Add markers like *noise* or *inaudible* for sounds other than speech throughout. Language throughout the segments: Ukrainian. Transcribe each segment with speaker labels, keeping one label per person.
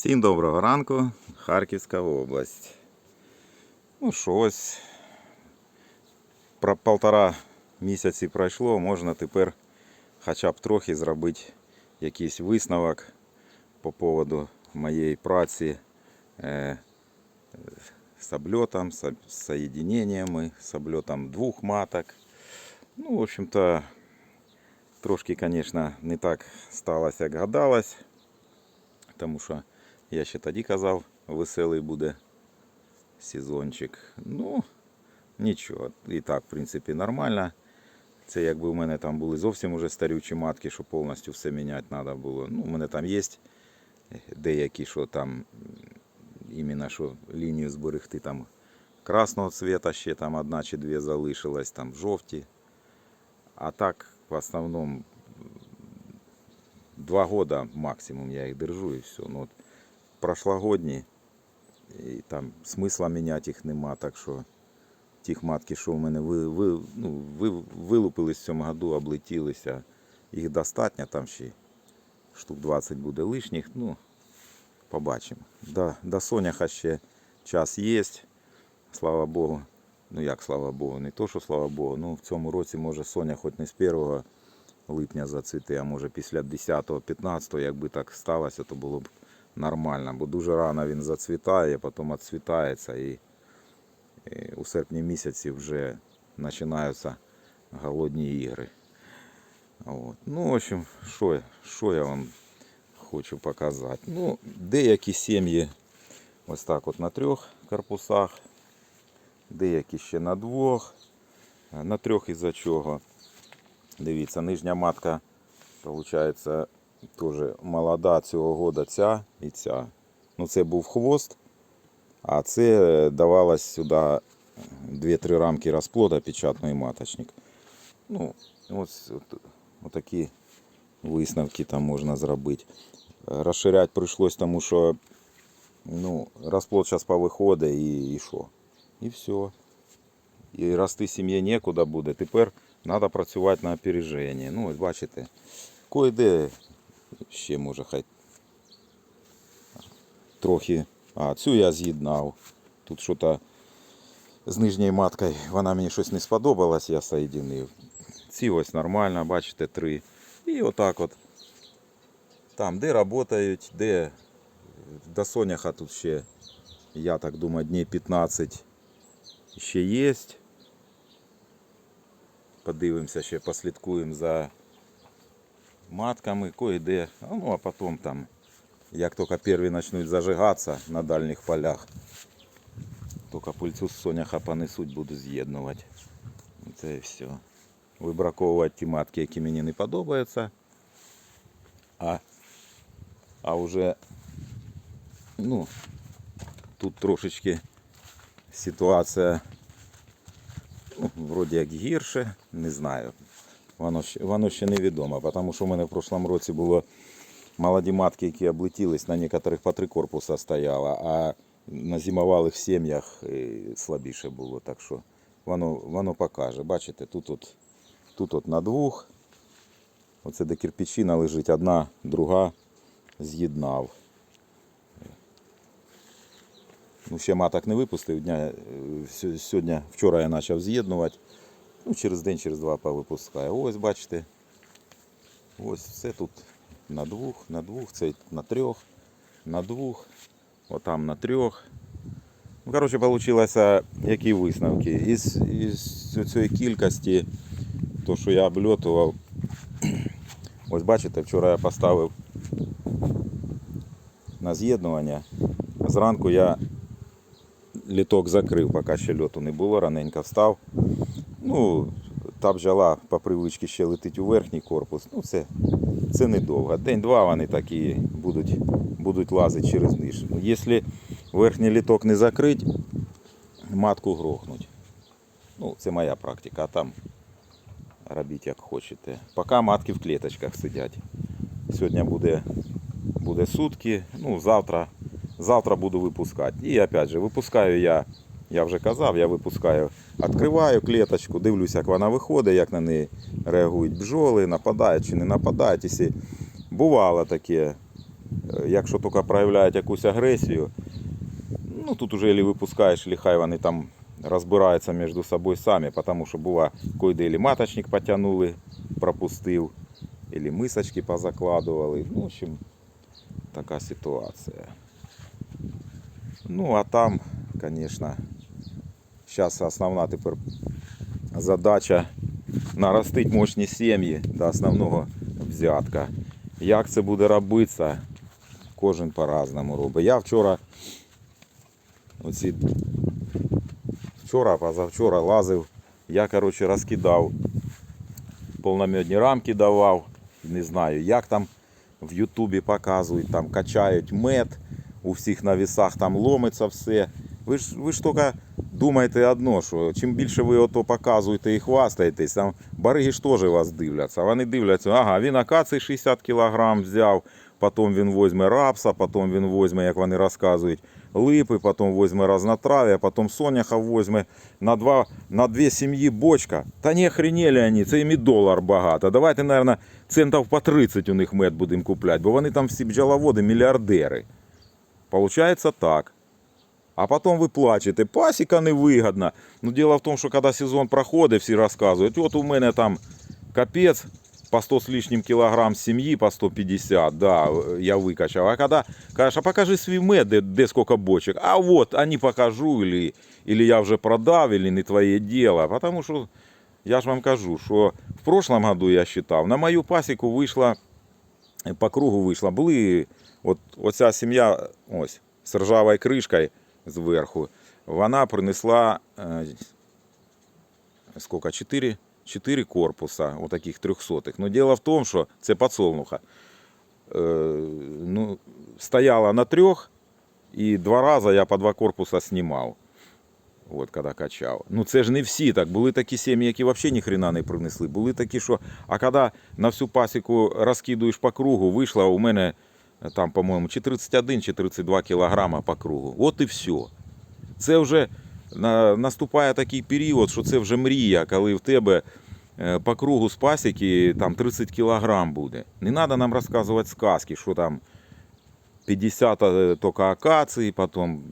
Speaker 1: Всім доброго ранку, Харківська область. Ну що ось, про полтора місяці пройшло, можна тепер хоча б трохи зробити якийсь висновок по поводу моєї праці е, з обльотом, з соєдиненнями, з обльотом двох маток. Ну, в общем-то, трошки, звісно, не так сталося, як гадалось. Тому що я ще тоді казав, веселий буде сезончик. Ну, нічого. І так, в принципі, нормально. Це якби у мене там були зовсім уже старючі матки, що повністю все міняти треба було. Ну, у мене там є деякі, що там іменно що лінію зберегти там красного цвета ще там одна чи дві залишилось, там жовті. А так, в основному, два года максимум я их держу и все. Ну, от прошлогодні, і там смисла міняти їх нема, так що тих матки, що в мене ви, ви, ну, ви, вилупились в цьому году, облетілися. Їх достатньо, там ще штук 20 буде лишніх, ну, побачимо. До, до Соняха ще час є, слава Богу. Ну як слава Богу, не то, що слава Богу, ну в цьому році може Соня хоч не з першого липня зацвіте, а може після 10-15, якби так сталося, то було б нормально. Бо дуже рано він зацвітає, потім відцвітається і, у серпні місяці вже починаються голодні ігри. От. Ну, в общем, що, що я вам хочу показати. Ну, деякі сім'ї ось так от на трьох корпусах, деякі ще на двох. На трьох із-за чого? Дивіться, нижня матка, виходить, теж молода цього года ця і ця. Ну, це був хвост, а це давалось сюди 2-3 рамки розплода печатний маточник. Ну, ось от, отакі висновки там можна зробити. Розширяти прийшлось, тому що ну, розплод зараз повиходить і, і що? І все. І рости сім'ї нікуди буде. Тепер треба працювати на опереження. Ну, ось бачите, кое-де ще може хай трохи. А, цю я з'єднав. Тут щось з нижньою маткою, вона мені щось не сподобалась, я соєдинив. Ці ось нормально, бачите, три. І отак от. Там, де працюють, де до Соняха тут ще, я так думаю, днів 15 ще є. Подивимося ще, послідкуємо за матками, кое-де. А ну а потім там, як тільки перві почнуть зажигатися на дальніх полях, тільки пильцю з соняха понесуть, буду з'єднувати. Це і все. Вибраковувати ті матки, які мені не подобаються. А, а вже ну, тут трошечки ситуація ну, вроді як гірше, не знаю. Воно ще, воно ще невідомо, тому що в мене в прошлому році було молоді матки, які облетілись, на некоторих по три корпуса стояло, а на зимовалих сім'ях е, слабіше було. Так що воно, воно покаже. Бачите, тут от, тут от на двох. Оце де кирпичина лежить, одна, друга з'єднав. Ну, ще маток не випустив. Дня, е, сьогодні, вчора я почав з'єднувати. Ну, через день, через два повипускаю. Ось бачите. Ось все тут на двох, на двох, цей на трьох, на двох, отам на трьох. Ну, коротше, вийшло які висновки. Із, із цієї кількості, то, що я обльотував, *clears throat* ось бачите, вчора я поставив на з'єднування. Зранку я літок закрив, поки ще льоту не було, раненько встав. Ну, та бджола по привичці ще летить у верхній корпус. Ну, це, це недовго. День-два вони такі будуть, будуть лазити через низ. Якщо верхній літок не закрить, матку грохнуть. Ну, це моя практика, а там робіть як хочете. Поки матки в клеточках сидять. Сьогодні буде, буде сутки, ну, завтра, завтра буду випускати. І опять же, випускаю я, я вже казав, я випускаю, відкриваю клеточку, дивлюся, як вона виходить, як на неї реагують бджоли, нападають чи не нападають. Якщо бувало таке, Е, Якщо тільки проявляють якусь агресію, ну тут уже или випускаєш, или хай вони там розбираються між собою самі, тому що бува, койде маточник потягнули, пропустив, или мисочки позакладували. Ну, в общем, така ситуація. Ну, а там, звісно, зараз основна тепер задача наростити мощні сім'ї до основного взятка. Як це буде робитися, кожен по-разному робить. Я вчора оці вчора, позавчора лазив, я, коротше, розкидав повномедні рамки давав. Не знаю, як там в Ютубі показують, там качають мед, у всіх на вісах там ломиться все. Ви ж, ви ж тільки думаєте одно, що чим більше ви ото показуєте і хвастаєтесь, там бариги ж теж вас дивляться. Вони дивляться, ага, він акації 60 кг взяв, потім він візьме рапса, потім він візьме, як вони розказують, липи, потім візьме разнотрав'я, потім соняха візьме на, два, на дві сім'ї бочка. Та не охренели вони, це їм і долар багато. Давайте, мабуть, центів по 30 у них мед будемо купляти, бо вони там всі бджоловоди, мільярдери. Получається так. А потом вы плачете, пасіка невигодна. Ну, дело в том, что когда сезон проходить, всі розказують, от у мене там капець по 100 с лишним кілограм сім'ї, по 150, да, я викачав. А когда кажеш, а покажи свій мед, де, де сколько бочек. А вот, а не покажу, или, или я вже продав, или не твоє дело. Потому що, я ж вам кажу, що в прошлом году я считав, на мою пасіку вийшла, по кругу вийшла, були, от, оця сім'я, ось, з ржавою кришкою, зверху, вона принесла сколько, 4, 4 корпуса, отаких трьохсотих. Но дело в тому, що це подсолнуха. Е, ну, стояла на трьох, і два рази я по два корпуса знімав. От коли качав. Ну це ж не всі так. Були такі сім'ї, які взагалі ні хрена не принесли. Були такі, що. А коли на всю пасіку розкидуєш по кругу, вийшла у мене там, по-моєму, чи 31, чи 32 кілограма по кругу. От і все. Це вже наступає такий період, що це вже мрія, коли в тебе е, по кругу з пасіки там 30 кілограм буде. Не треба нам розказувати сказки, що там 50 е, тільки акації, потім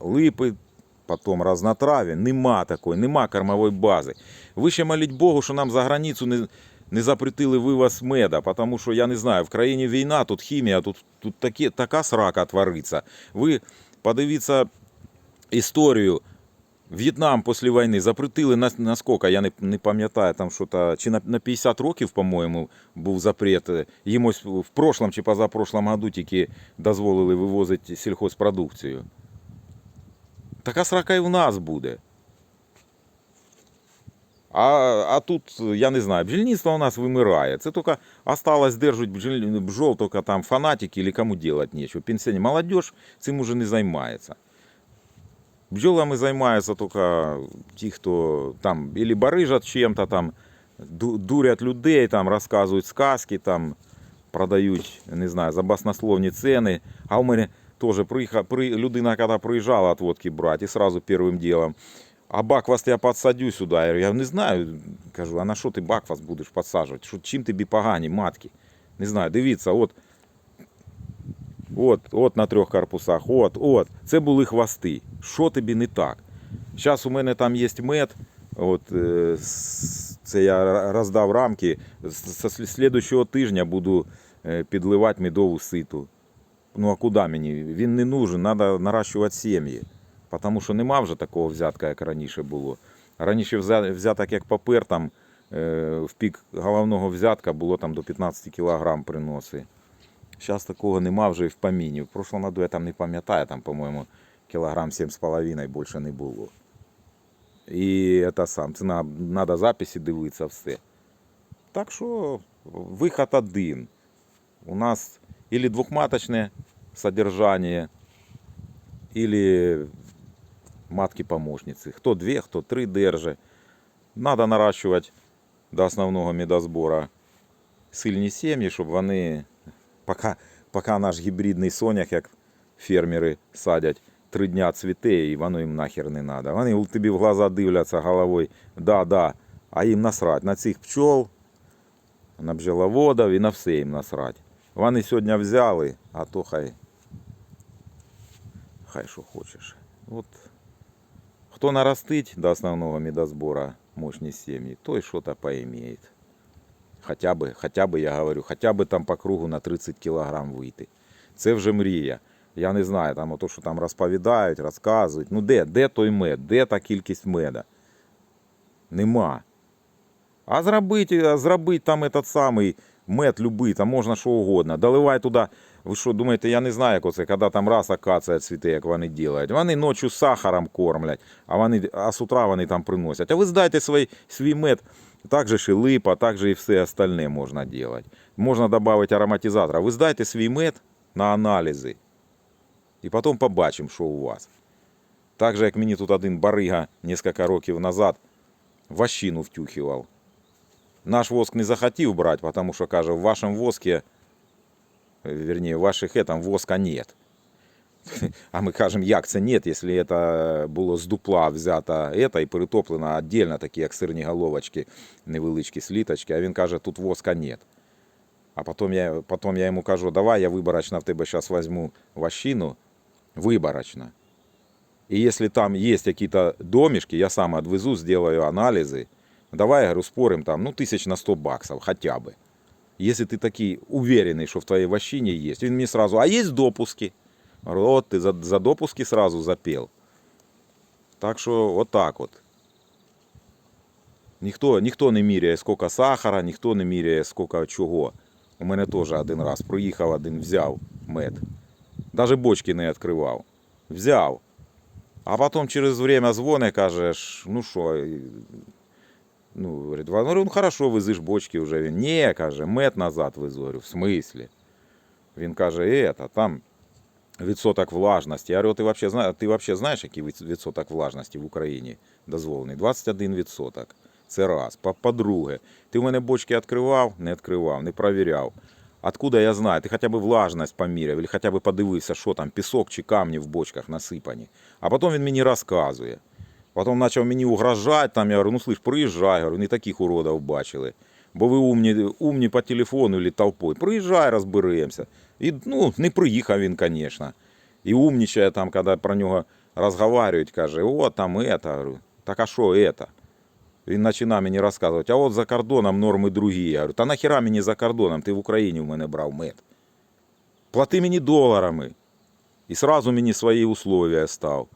Speaker 1: липи, потім разнотрав'я. Нема такої, нема кормової бази. Ви ще моліть Богу, що нам за границю не, не запретили вивоз меда, тому що я не знаю, в країні війна, тут хімія, тут, тут такі, така срака твориться. Ви подивіться історію. В'єтнам після війни запретили на, на скільки, я не, не пам'ятаю, там що то, чи на, на 50 років, по-моєму, був запрет. Їм ось в прошлом чи позапрошлом году тільки дозволили вивозити сільхозпродукцію. Така срака і в нас буде. А, а тут, я не знаю, бджільництво у нас вимирає. Це тільки осталось держать бджоль, бджол тільки там фанатики или кому делать нечего. Пенсіонер. Молодежь цим уже не займається. Бджолами займаються тільки ті, хто там или барижать чим-то там, дурять людей, там, розказують сказки, там, продають, не знаю, за баснословні ціни. А у мене теж при, людина, коли приїжджала от водки брати, і сразу першим ділом, а баквас я підсадю сюди. Я не знаю, кажу, а на що ти баквас будеш підсаджувати? Що, чим тобі погані матки? Не знаю, дивіться, от От, от на трьох корпусах, от, от. Це були хвости. Що тобі не так? Зараз у мене там є мед. От, е, це я роздав рамки. З з тижня буду е, підливати медову ситу. Ну а куди мені? Він не нужен, треба наращувати сім'ї. Тому що нема вже такого взятка, як раніше було. Раніше взяток, як папер, там е, в пік головного взятка було там до 15 кг приноси. Зараз такого нема вже і в поміні. В прошлому году я там не пам'ятаю, там, по-моєму, кілограм 7,5 більше не було. І це сам, це треба записи дивитися все. Так що виход один. У нас или двухматочне содержание, или матки-помощницы. Хто дві, хто три держи. Надо наращувати до основного медозбора сильні сім'ї, щоб вони поки, поки наш гібридний сонях, як фермери садять, три дня цвіте, і воно їм нахер не треба. Вони тобі в глаза дивляться головою, да, да, а їм насрать на цих пчол, на бджоловодів і на все їм насрать. Вони сьогодні взяли, а то хай. Хай що хочеш. От хто наростить до основного медосбора мощні сім'ї, той що-то поімеє. Хоча би, хоча би, я говорю, хоча би там по кругу на 30 кілограм вийти. Це вже мрія. Я не знаю, там ото, що там розповідають, розказують. Ну де, де той мед? Де та кількість меда? Нема. А зробити, а зробити там этот самий мед любий, там можна що угодно. Доливай туди. Ви що думаєте, я не знаю, як оце, коли там раз акація цвіте, як вони роблять. Вони ночі сахаром кормлять, а, вони, а з утра вони там приносять. А ви здайте свій, свій мед, так же ж і липа, так же і все остальне можна робити. Можна додати ароматизатор. А ви здайте свій мед на аналізи. І потім побачимо, що у вас. Так же, як мені тут один барига кілька років назад ващину втюхивав. Наш воск не захотів брати, тому що каже, в вашому воскі, е, вернее, в ваших этом воска нет. *laughs* А ми кажемо, як це нет, якщо це було з дупла взято это і перетоплено віддільно, такі як сирні головочки, невеличкі сліточки, а він каже, тут воска нет. А потім я, потім я йому кажу, давай я виборочно в тебе зараз візьму ващину, виборочно. И если там есть какие-то домишки, я сам отвезу, сделаю анализы. Давай, я говорю, спорим там, ну, тысяч на 100 баксов хотя бы. Если ты такий уверенный, что в твоей вощине есть. Он мне сразу, а есть допуски? Говорю, вот ты за, за допуски сразу запел. Так що вот так от. Ніхто, ніхто не міряє, скільки сахара, ніхто не міряє, скільки чого. У мене теж один раз проїхав один, взяв мед. Даже бочки не відкривав. Взяв. А потім через время дзвони, кажеш, ну що, і- ну, говорить, «Ва- ну хорошо, везиш бочки вже. Він, ні, каже, мед назад везу. Говорю, в смислі? Він каже, это, там відсоток влажності. Я говорю, ти зна... ти знаєш, який відсоток влажності в Україні дозволений? 21 відсоток. Це раз. По- По-друге, ти в мене бочки відкривав, не відкривав, не провіряв. Откуда я знаю? Ти хоча б влажність поміряв, або хоча б подивився, що там, пісок чи камні в бочках насипані. А потім він мені розказує. Потім почав мені угрожати, там, я говорю, ну слышь, приїжджай, говорю, не таких уродів бачили. Бо ви умні, умні по телефону чи толпою. Приїжджай, розберемося. І ну, не приїхав він, звісно. І умнічає там, коли про нього розговорюють, каже, о, там это. Говорю, так а що это? Він починає мені розказувати, а от за кордоном норми другі. Я говорю, та нахіра мені за кордоном, ти в Україні в мене брав мед. Плати мені доларами. І сразу мені свої условия став.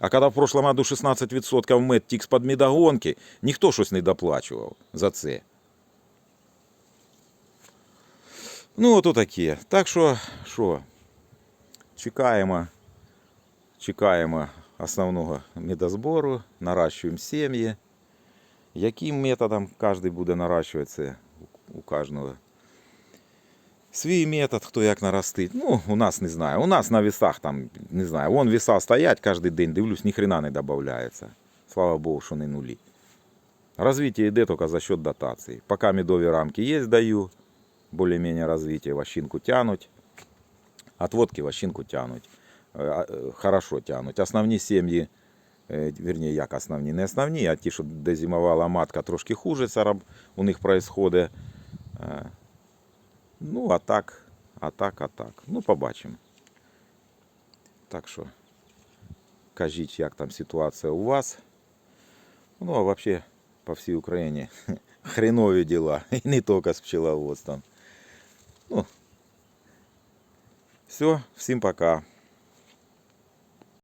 Speaker 1: А коли в прошлом году 16% мед тік з-під медогонки, ніхто щось не доплачував за це. Ну, от таке. Так що, що, чекаємо, чекаємо основного медозбору, наращуємо сім'ї. Яким методом кожен буде наращувати, це у кожного свій метод, хто як наростить. Ну, у нас не знаю. У нас на весах там, не знаю, вон веса стоять кожен день, дивлюсь, ні хрена не додається. Слава Богу, що не нулі. Развитие йде тільки за счет дотації. Поки медові рамки є, даю. Более-менее развитие, вощинку тянуть. Отводки вощинку тянуть. А, е, Хорошо тянуть. Основні сім'ї, е, вірні, як основні, не основні, а ті, що дезимувала матка, трошки хуже у них происходить. Е, Ну, а так, а так, а так. Ну, побачимо. Так що, кажіть, як там ситуація у вас. Ну, а взагалі, по всій Україні *laughs* хренові діла. *laughs* І не тільки з пчеловодством. Ну, все, всім пока.